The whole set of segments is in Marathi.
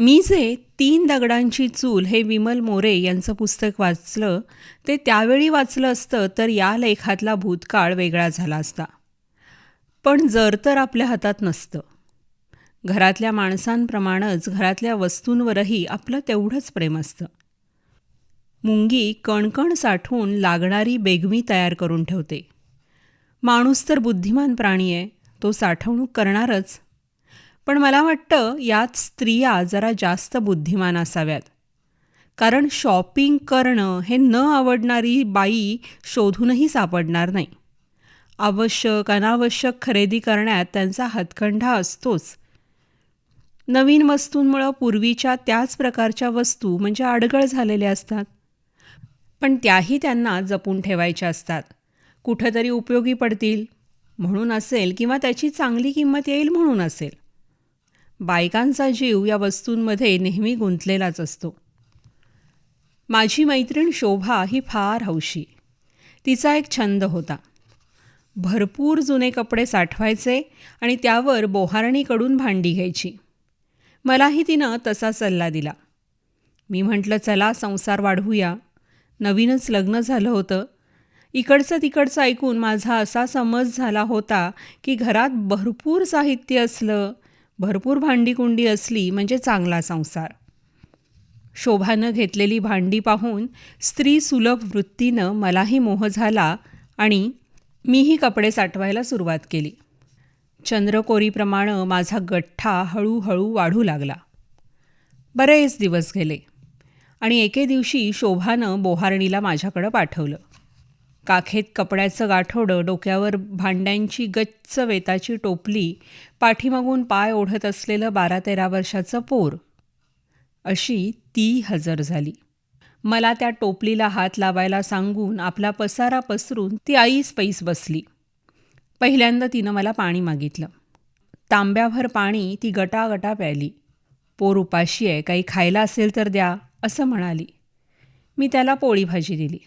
मी जे तीन दगडांची चूल हे विमल मोरे यांचं पुस्तक वाचलं ते त्यावेळी वाचलं असतं तर या लेखातला भूतकाळ वेगळा झाला असता. पण जर तर आपल्या हातात नसतं. घरातल्या माणसांप्रमाणेच घरातल्या वस्तूंवरही आपलं तेवढंच प्रेम असतं. मुंगी कणकण साठवून लागणारी बेगमी तयार करून ठेवते. माणूस तर बुद्धिमान प्राणी आहे तो साठवणूक करणारच. पण मला वाटतं यात स्त्रिया जरा जास्त बुद्धिमान असाव्यात. कारण शॉपिंग करणं हे न आवडणारी बाई शोधूनही सापडणार नाही. आवश्यक अनावश्यक खरेदी करण्यात त्यांचा हातखंडा असतोच. नवीन वस्तूंमुळं पूर्वीच्या त्याच प्रकारच्या वस्तू म्हणजे अडगळ झालेल्या असतात. पण त्याही त्यांना जपून ठेवायच्या असतात. कुठंतरी उपयोगी पडतील म्हणून असेल किंवा त्याची चांगली किंमत येईल म्हणून असेल. बायकांचा जीव या वस्तूंमध्ये नेहमी गुंतलेलाच असतो. माझी मैत्रीण शोभा ही फार हौशी. तिचा एक छंद होता. भरपूर जुने कपडे साठवायचे आणि त्यावर बोहारणीकडून भांडी घ्यायची. मलाही तिनं तसा सल्ला दिला. मी म्हटलं चला संसार वाढवूया. नवीनच लग्न झालं होतं. इकडचं तिकडचं ऐकून माझा असा समज झाला होता की घरात भरपूर साहित्य असलं भरपूर भांडीकुंडी असली म्हणजे चांगला संसार. शोभानं घेतलेली भांडी पाहून स्त्री सुलभ वृत्तीनं मलाही मोह झाला आणि मीही कपडे साठवायला सुरुवात केली. चंद्रकोरीप्रमाणे माझा गठ्ठा हळूहळू वाढू लागला. बरेच दिवस गेले आणि एके दिवशी शोभानं बोहारणीला माझ्याकडं पाठवलं. काखेत कपड्याचं गाठोडं डोक्यावर भांड्यांची गच्च वेताची टोपली पाठीमागून पाय ओढत असलेलं बारा तेरा वर्षाचं पोर. अशी ती हजर झाली. मला त्या टोपलीला हात लावायला सांगून आपला पसारा पसरून ती आईस पैस बसली. पहिल्यांदा तिनं मला पाणी मागितलं. तांब्याभर पाणी ती गटागटा प्याली पोर उपाशी आहे काही खायला असेल तर द्या असं म्हणाली. मी त्याला पोळी भाजी दिली.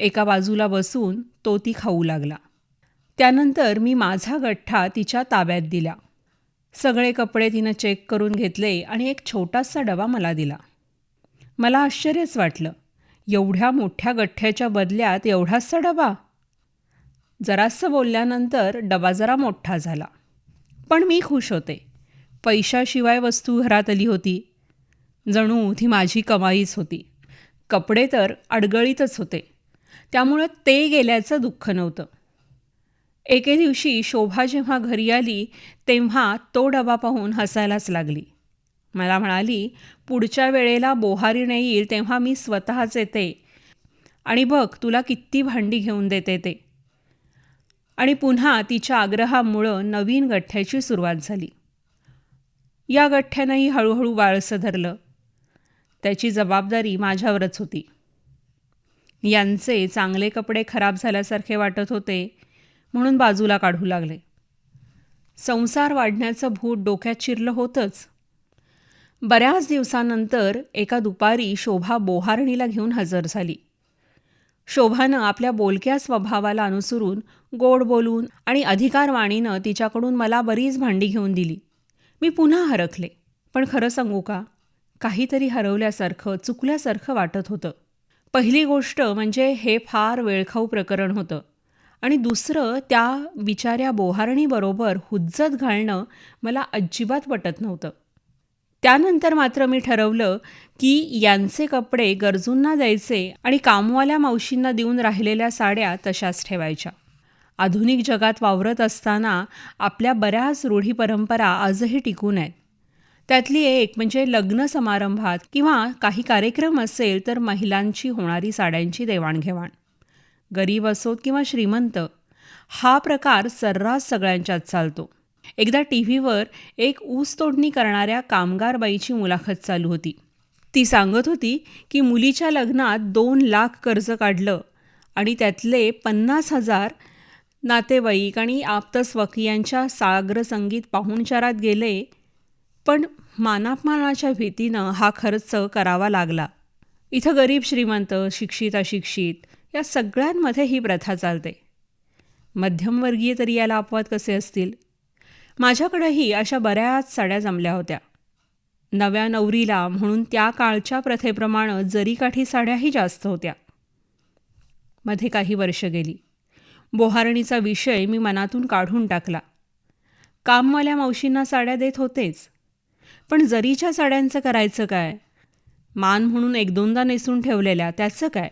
एका बाजूला बसून तो ती खाऊ लागला. त्यानंतर मी माझा गठ्ठा तिच्या ताब्यात दिला. सगळे कपडे तिनं चेक करून घेतले आणि एक छोटासा डबा मला दिला. मला आश्चर्यच वाटलं. एवढ्या मोठ्या गठ्ठ्याच्या बदल्यात एवढासा डबा? जरासं बोलल्यानंतर डबा जरा मोठा झाला. पण मी खुश होते. पैशाशिवाय वस्तू घरात आली होती. जणू ती माझी कमाईच होती. कपडे तर अडगळीतच होते. त्यामुळं ते गेल्याचं दुःख नव्हतं. एके दिवशी शोभा जेव्हा घरी आली तेव्हा तो डबा पाहून हसायलाच लागली. मला म्हणाली पुढच्या वेळेला बोहारीने येईल तेव्हा मी स्वतःच येते. आणि बघ तुला किती भांडी घेऊन देते ते. आणि पुन्हा तिच्या आग्रहामुळं नवीन गठ्ठ्याची सुरुवात झाली. या गठ्ठ्यानंही हळूहळू बाळसं धरलं. त्याची जबाबदारी माझ्यावरच होती. यांचे चांगले कपडे खराब झाल्यासारखे वाटत होते म्हणून बाजूला काढू लागले. संसार वाढण्याचं भूत डोक्यात शिरलं होतंच. बऱ्याच दिवसानंतर एका दुपारी शोभा बोहारणीला घेऊन हजर झाली. शोभानं आपल्या बोलक्या स्वभावाला अनुसरून गोड बोलून आणि अधिकारवाणीनं तिच्याकडून मला बरीच भांडी घेऊन दिली. मी पुन्हा हरखले पण खरं सांगू का? काहीतरी हरवल्यासारखं चुकल्यासारखं वाटत होतं. पहिली गोष्ट म्हणजे हे फार वेळखाऊ प्रकरण होतं. आणि दुसरं त्या विचाऱ्या बोहारणीबरोबर हुज्जत घालणं मला अजिबात पटत नव्हतं. त्यानंतर मात्र मी ठरवलं की यांचे कपडे गरजूंना द्यायचे आणि कामवाल्या मावशींना देऊन राहिलेल्या साड्या तशाच ठेवायच्या. आधुनिक जगात वावरत असताना आपल्या बऱ्याच रूढी परंपरा आजही टिकून आहेत. त्यातली एक म्हणजे लग्न समारंभात किंवा काही कार्यक्रम असेल तर महिलांची होणारी साड्यांची देवाणघेवाण. गरीब असोत किंवा श्रीमंत हा प्रकार सर्रास सगळ्यांच्यात चालतो. एकदा टी व्हीवर एक ऊस तोडणी करणाऱ्या कामगार बाईची मुलाखत चालू होती. ती सांगत होती की मुलीच्या लग्नात दोन लाख कर्ज काढलं आणि त्यातले पन्नास हजार नातेवाईक आणि आप्तस्वकीयांच्या साग्रसंगीत पाहुणचारात गेले पण मानापमानाच्या भीतीनं हा खर्च करावा लागला. इथं गरीब श्रीमंत शिक्षित अशिक्षित या सगळ्यांमध्ये ही प्रथा चालते. मध्यमवर्गीय तरी याला अपवाद कसे असतील? माझ्याकडंही अशा बऱ्याच साड्या जमल्या होत्या. नव्या नवरीला म्हणून त्या काळच्या प्रथेप्रमाणे जरीकाठी साड्याही जास्त होत्या. मध्ये काही वर्ष गेली. बोहारणीचा विषय मी मनातून काढून टाकला. कामवाल्या मावशींना साड्या देत होतेच. पण जरीच्या साड्यांचं करायचं काय? मान म्हणून एक दोनदा नेसून ठेवलेल्या त्याचं काय?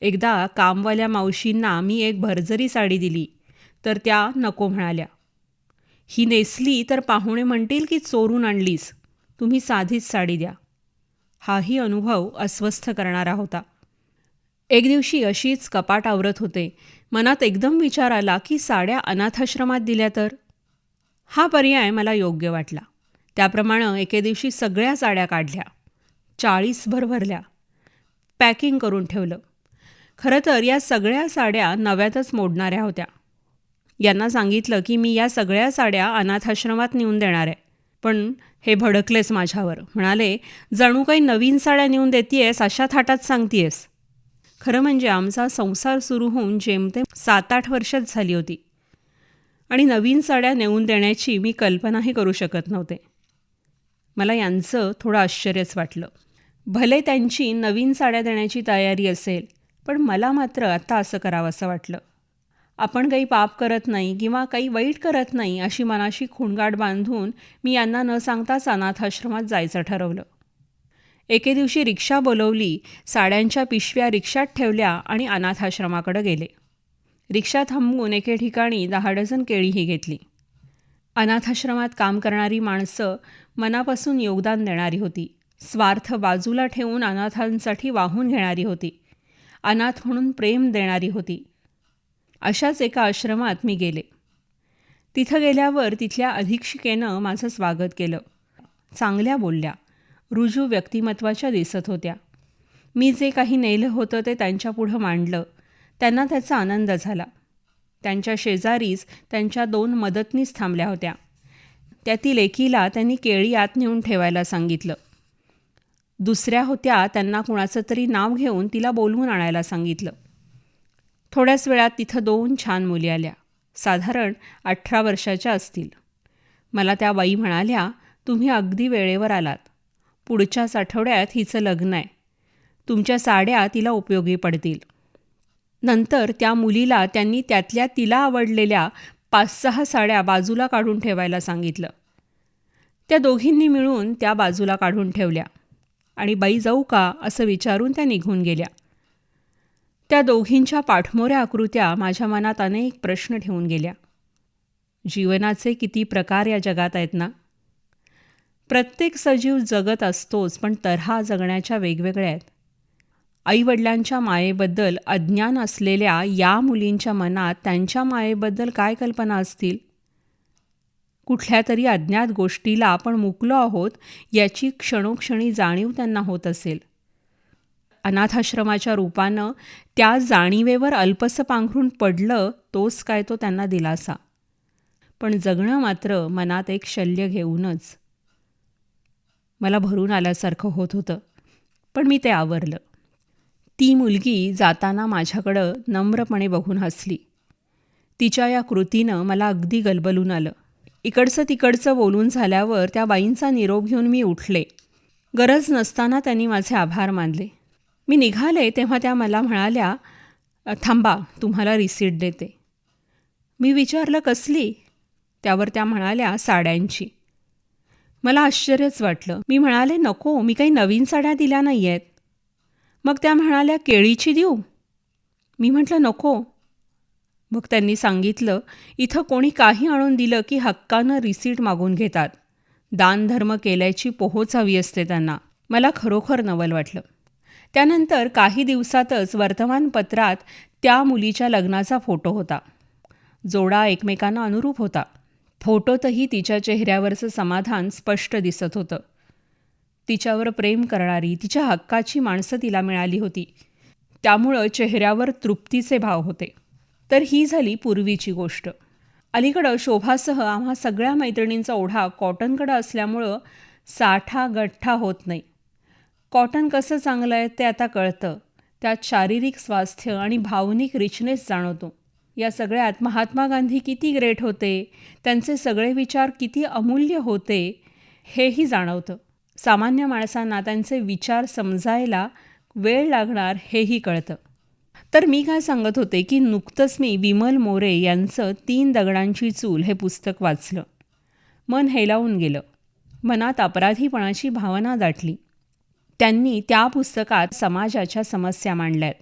एकदा कामवाल्या मावशींना मी एक भरजरी साडी दिली तर त्या नको म्हणाल्या. ही नेसली तर पाहुणे म्हणतील की चोरून आणलीस तुम्ही साधीच साडी द्या. हाही अनुभव अस्वस्थ करणारा होता. एक दिवशी अशीच कपाट आवरत होते. मनात एकदम विचार आला की साड्या अनाथाश्रमात दिल्या तर? हा पर्याय मला योग्य वाटला. त्याप्रमाणे एके दिवशी सगळ्या साड्या काढल्या. चाळीसभर भरल्या. पॅकिंग करून ठेवलं. खरं तर या सगळ्या साड्या नव्यातच मोडणाऱ्या होत्या. यांना सांगितलं की मी या सगळ्या साड्या अनाथाश्रमात नेऊन देणार आहे. पण हे भडकलेच माझ्यावर. म्हणाले जणू काही नवीन साड्या नेऊन देतीयस अशा थाटात सांगतीयस. खरं म्हणजे आमचा संसार सुरू होऊन जेमतेम सात आठ वर्षच झाली होती. आणि नवीन साड्या नेऊन देण्याची मी कल्पनाही करू शकत नव्हते. मला यांचं थोडं आश्चर्यच वाटलं. भले त्यांची नवीन साड्या देण्याची तयारी असेल पण मला मात्र आता असं करावं असं वाटलं. आपण काही पाप करत नाही किंवा काही वाईट करत नाही अशी मनाशी खुणगाठ बांधून मी यांना न सांगताच अनाथाश्रमात जायचं ठरवलं. एके दिवशी रिक्षा बोलवली साड्यांच्या पिशव्या रिक्षात ठेवल्या आणि अनाथाश्रमाकडे गेले. रिक्षा थांबवून एके ठिकाणी दहा डझन केळीही घेतली. अनाथाश्रमात काम करणारी माणसं मनापासून योगदान देणारी होती. स्वार्थ बाजूला ठेवून अनाथांसाठी वाहून घेणारी होती. अनाथ म्हणून प्रेम देणारी होती. अशाच एका आश्रमात मी गेले. तिथं गेल्यावर तिथल्या अधीक्षिकेनं माझं स्वागत केलं. चांगल्या बोलल्या. रुजू व्यक्तिमत्वाच्या दिसत होत्या. मी जे काही नेलं होतं ते त्यांच्यापुढं मांडलं. त्यांना त्याचा आनंद झाला. त्यांच्या शेजारीच त्यांच्या दोन मदतनीस थांबल्या होत्या. त्यातील एकीला त्यांनी केळी आत नेऊन ठेवायला सांगितलं. दुसऱ्या होत्या त्यांना कुणाचं तरी नाव घेऊन तिला बोलवून आणायला सांगितलं. थोड्याच वेळात तिथं दोन छान मुली आल्या. साधारण अठरा वर्षाच्या असतील. मला त्या बाई म्हणाल्या तुम्ही अगदी वेळेवर आलात. पुढच्याच आठवड्यात हिचं लग्न आहे. तुमच्या साड्या तिला उपयोगी पडतील. नंतर त्या मुलीला त्यांनी त्यातल्या तिला आवडलेल्या पाच सहा साड्या बाजूला काढून ठेवायला सांगितलं. त्या दोघींनी मिळून त्या बाजूला काढून ठेवल्या आणि बाई जाऊ का असं विचारून त्या निघून गेल्या. त्या दोघींच्या पाठमोऱ्या आकृत्या माझ्या मनात अनेक प्रश्न ठेवून गेल्या. जीवनाचे किती प्रकार या जगात आहेत ना? प्रत्येक सजीव जगत असतोच पण तऱ्हा जगण्याच्या वेगवेगळ्या आहेत. आईवडिलांच्या मायेबद्दल अज्ञान असलेल्या या मुलींच्या मनात त्यांच्या मायेबद्दल काय कल्पना असतील? कुठल्या तरी अज्ञात गोष्टीला आपण मुकलो आहोत याची क्षणोक्षणी जाणीव त्यांना होत असेल. अनाथाश्रमाच्या रूपानं त्या जाणीवेवर अल्पसं पांघरून पडलं तोच काय तो त्यांना दिलासा. पण जगणं मात्र मनात एक शल्य घेऊनच. मला भरून आल्यासारखं होत होतं पण मी ते आवरलं. ती मुलगी जाताना माझ्याकडं नम्रपणे बघून हसली. तिच्या या कृतीनं मला अगदी गलबलून आलं. इकडचं तिकडचं बोलून झाल्यावर त्या बाईंचा निरोप घेऊन मी उठले. गरज नसताना त्यांनी माझे आभार मानले. मी निघाले तेव्हा त्या मला म्हणाल्या थांबा तुम्हाला रिसीट देते. मी विचारलं कसली? त्यावर त्या म्हणाल्या साड्यांची. मला आश्चर्यच वाटलं. मी म्हणाले नको मी काही नवीन साड्या दिल्या नाही आहेत मग त्या म्हणाल्या केळीची देऊ? मी म्हटलं नको. मग त्यांनी सांगितलं इथं कोणी काही आणून दिलं की हक्कानं रिसीट मागून घेतात. दानधर्म केल्याची पोहोच हवी असते त्यांना. मला खरोखर नवल वाटलं. त्यानंतर काही दिवसातच वर्तमानपत्रात त्या मुलीच्या लग्नाचा फोटो होता. जोडा एकमेकांना अनुरूप होता. फोटोतही तिच्या चेहऱ्यावरचं समाधान स्पष्ट दिसत होतं. तिच्यावर प्रेम करणारी तिच्या हक्काची माणसं तिला मिळाली होती. त्यामुळं चेहऱ्यावर तृप्तीचे भाव होते. तर ही झाली पूर्वीची गोष्ट. अलीकडं शोभासह आम्हा सगळ्या मैत्रिणींचा ओढा कॉटनकडं असल्यामुळं साठा गठ्ठा होत नाही. कॉटन कसं चांगलं आहे ते आता कळतं. त्यात शारीरिक स्वास्थ्य आणि भावनिक रिचनेस जाणवतो. या सगळ्यात महात्मा गांधी किती ग्रेट होते त्यांचे सगळे विचार किती अमूल्य होते हेही जाणवतं. सामान्य माणसांना त्यांचे विचार समजायला वेळ लागणार हेही कळतं. तर मी काय सांगत होते की नुकतंच मी विमल मोरे यांचं तीन दगडांची चूल हे पुस्तक वाचलं. मन हेलावून गेलं. मनात अपराधीपणाची भावना दाटली. त्यांनी त्या पुस्तकात समाजाच्या समस्या मांडल्यात.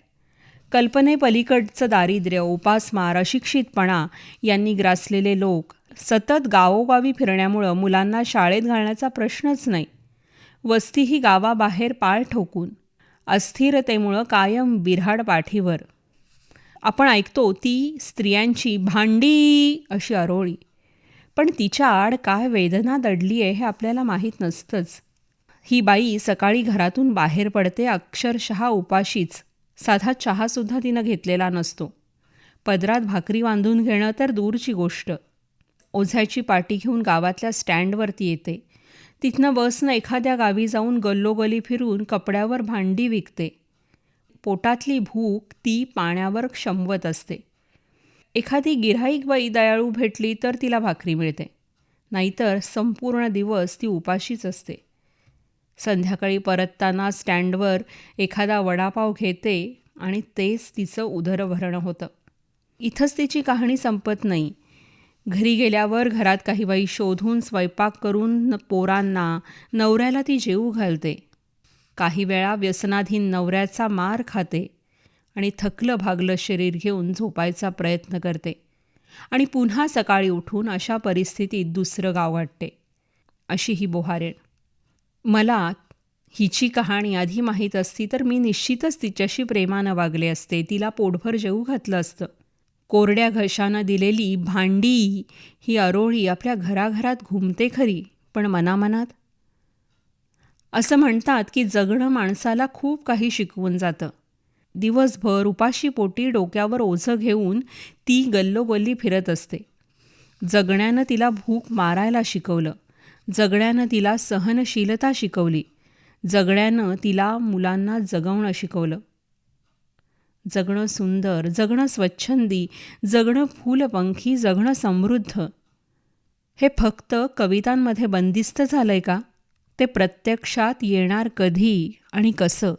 कल्पनेपलीकडचं दारिद्र्य उपासमार अशिक्षितपणा यांनी ग्रासलेले लोक सतत गावोगावी फिरण्यामुळं मुलांना शाळेत घालण्याचा प्रश्नच नाही. वस्ती ही गावाबाहेर पाळ ठोकून अस्थिरतेमुळं कायम बिऱ्हाड पाठीवर. आपण ऐकतो ती स्त्रियांची भांडी अशी अरोळी. पण तिच्या आड काय वेदना दडली आहे हे आपल्याला माहीत नसतंच. ही बाई सकाळी घरातून बाहेर पडते अक्षरशः उपाशीच. साधा चहासुद्धा तिनं घेतलेला नसतो. पदरात भाकरी बांधून घेणं तर दूरची गोष्ट. ओझ्याची पाटी घेऊन गावातल्या स्टँडवरती येते. तिथनं बसनं एखाद्या गावी जाऊन गल्लोगली फिरून कपड्यावर भांडी विकते. पोटातली भूक ती पाण्यावर क्षमवत असते. एखादी गिऱ्हाईक बाई दयाळू भेटली तर तिला भाकरी मिळते. नाहीतर संपूर्ण दिवस ती उपाशीच असते. संध्याकाळी परतताना स्टँडवर एखादा वडापाव घेते आणि तेच तिचं उदरभरणं होतं. इथंच तिची कहाणी संपत नाही. घरी गेल्यावर घरात काही बाई शोधून स्वयंपाक करून पोरांना नवऱ्याला ती जेवू घालते. काही वेळा व्यसनाधीन नवऱ्याचा मार खाते आणि थकलं भागलं शरीर घेऊन झोपायचा प्रयत्न करते आणि पुन्हा सकाळी उठून अशा परिस्थितीत दुसरं गाव वाटते अशी ही बोहारेण मला हिची कहाणी आधी माहीत असती तर मी निश्चितच तिच्याशी प्रेमानं वागले असते. तिला पोटभर जेवू घातलं असतं. कोरड्या घशानं दिलेली भांडी ही अरोळी आपल्या घराघरात घुमते खरी पण मनामनात? असं म्हणतात की जगणं माणसाला खूप काही शिकवून जातं. दिवसभर उपाशी पोटी डोक्यावर ओझं घेऊन ती गल्लोगल्ली फिरत असते. जगण्यानं तिला भूक मारायला शिकवलं. जगण्यानं तिला सहनशीलता शिकवली. जगण्यानं तिला मुलांना जगवणं शिकवलं. जगणं सुंदर जगणं स्वच्छंदी जगणं फुलपंखी जगणं समृद्ध. हे फक्त कवितांमध्ये बंदिस्त झालंय का? ते प्रत्यक्षात येणार कधी आणि कसं?